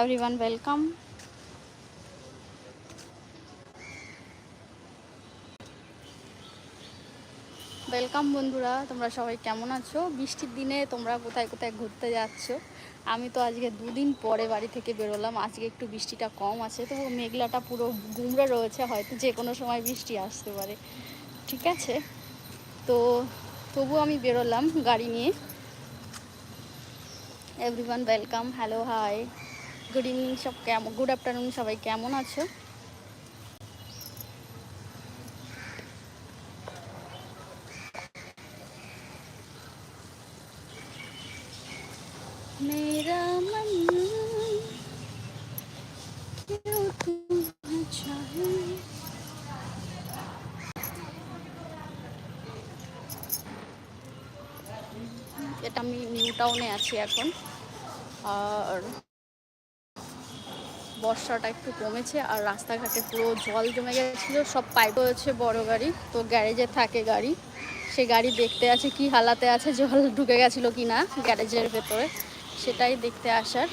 everyone, welcome. Welcome বন্ধুরা। তোমরা সবাই কেমন আছো? বৃষ্টির দিনে তোমরা কোথায় কোথায় ঘুরতে যাচ্ছ? আমি তো আজকে দুদিন পরে বাড়ি থেকে বেরোলাম। আজকে একটু বৃষ্টিটা কম আছে তবু মেঘলাটা পুরো গুমড়ে রয়েছে। হয়তো যে কোনো সময় বৃষ্টি আসতে পারে। ঠিক আছে? তো তবু আমি বেরোলাম গাড়ি নিয়ে। Everyone welcome hello hi good evening সব কেমন গুড আফটারনুন সবাই কেমন আছো मेरा मन क्यों तुम्हें चाहे এটা আমি নিউ টাউনে আছি এখন আর বর্ষাটা একটু কমেছে আর রাস্তাঘাটে পুরো জল জমে গেছিল, সব পাইপ হয়েছে বড় গাড়ি, তো গ্যারেজে থাকে গাড়ি। সে গাড়ি দেখতে আছে কি হালাতে আছে, জল ঢুকে গেছিল কি না গ্যারেজের ভেতরে, সেটাই দেখতে আসার।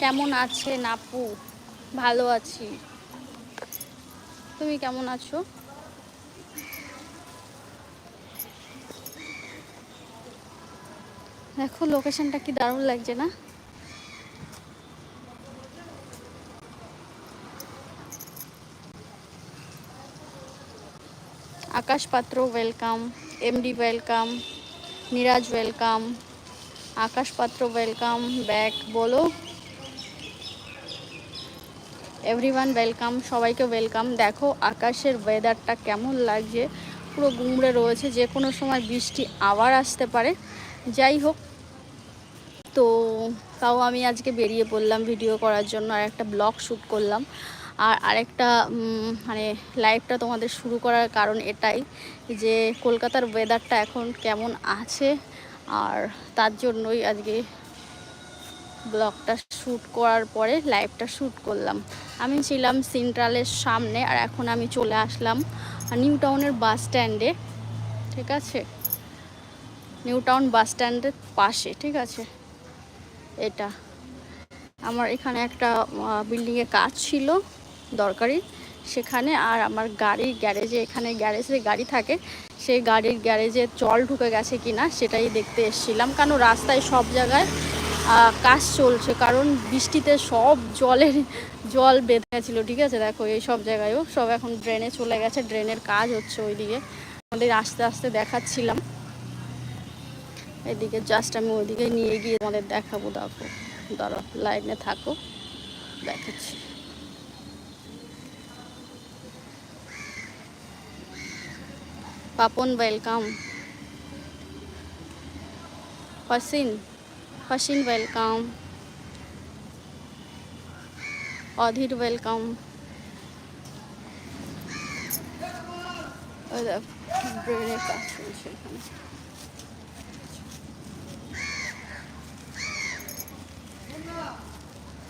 কেমন আছে নাপু ভালো আছি। তুমি কেমন আছো? দেখো লোকেশনটা কি দারুণ লাগছে না? Akash Patra welcome MD welcome Niraj welcome Akash Patra welcome back বলো। এভরিওয়ান ওয়েলকাম সবাইকে ওয়েলকাম দেখো, আকাশের ওয়েদারটা কেমন লাগছে। পুরো গুমড়ে রয়েছে যে কোনো সময় বৃষ্টি আবার আসতে পারে। যাই হোক। তো তাও আমি আজকে বেরিয়ে পড়লাম ভিডিও করার জন্য, আর একটা ব্লগ শ্যুট করলাম। আর আরেকটা মানে লাইভটা তোমাদের শুরু করার কারণ এটাই যে কলকাতার ওয়েদারটা এখন কেমন আছে, আর তার জন্যই আজকে ব্লগটা শ্যুট করার পরে লাইভটা শ্যুট করলাম। আমি ছিলাম সেন্ট্রালের সামনে, আর এখন আমি চলে আসলাম নিউ টাউনের বাস স্ট্যান্ডে, ঠিক আছে? নিউ টাউন বাস স্ট্যান্ডের পাশে, ঠিক আছে? এটা। আমার এখানে একটা বিল্ডিংয়ে কাজ ছিল, দরকারি। সেখানে আর আমার গাড়ির গ্যারেজে, এখানে গ্যারেজে গাড়ি থাকে, সেই গাড়ির গ্যারেজে জল ঢুকে গেছে কিনা, সেটাই দেখতে এসেছিলাম। কারণ রাস্তায় সব জায়গায় কাজ চলছে। কারণ বৃষ্টিতে সব জলের, জল বেঁধে গেছিল, ঠিক আছে? দেখো, এই সব জায়গায়ও। সব এখন ড্রেনে চলে গেছে। ড্রেনের কাজ হচ্ছে ওইদিকে। আমাদের আস্তে আস্তে দেখাচ্ছিলাম। এদিকে জাস্ট আমি ওইদিকে নিয়ে গিয়ে তোমাদের দেখাবো, দেখো। ধরো লাইনে থাকো, দেখাচ্ছি। পাপন ওয়েলকাম ফসিন ফসিন ওয়েলকাম অধীর ওয়েলকাম ব্রেনের কাজ চলছে এখানে।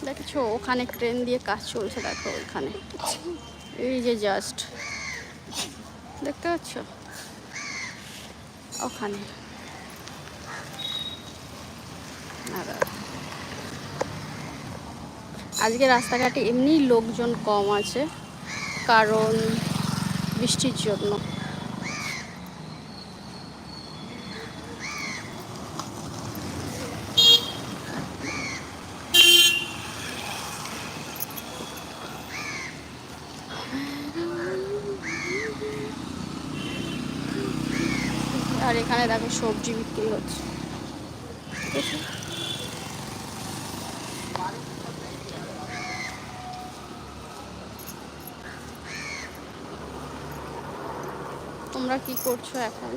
দেখেছ, ওখানে ট্রেন দিয়ে কাজ চলছে, দেখো ওইখানে। এই যে জাস্ট দেখতে পাচ্ছ? ওখানে। আজকে রাস্তাঘাটে এমনি লোকজন কম আছে, কারণ বৃষ্টির জন্য। আর এখানে দেখো সবজি বিক্রি হচ্ছে। তোমরা কি করছ এখন?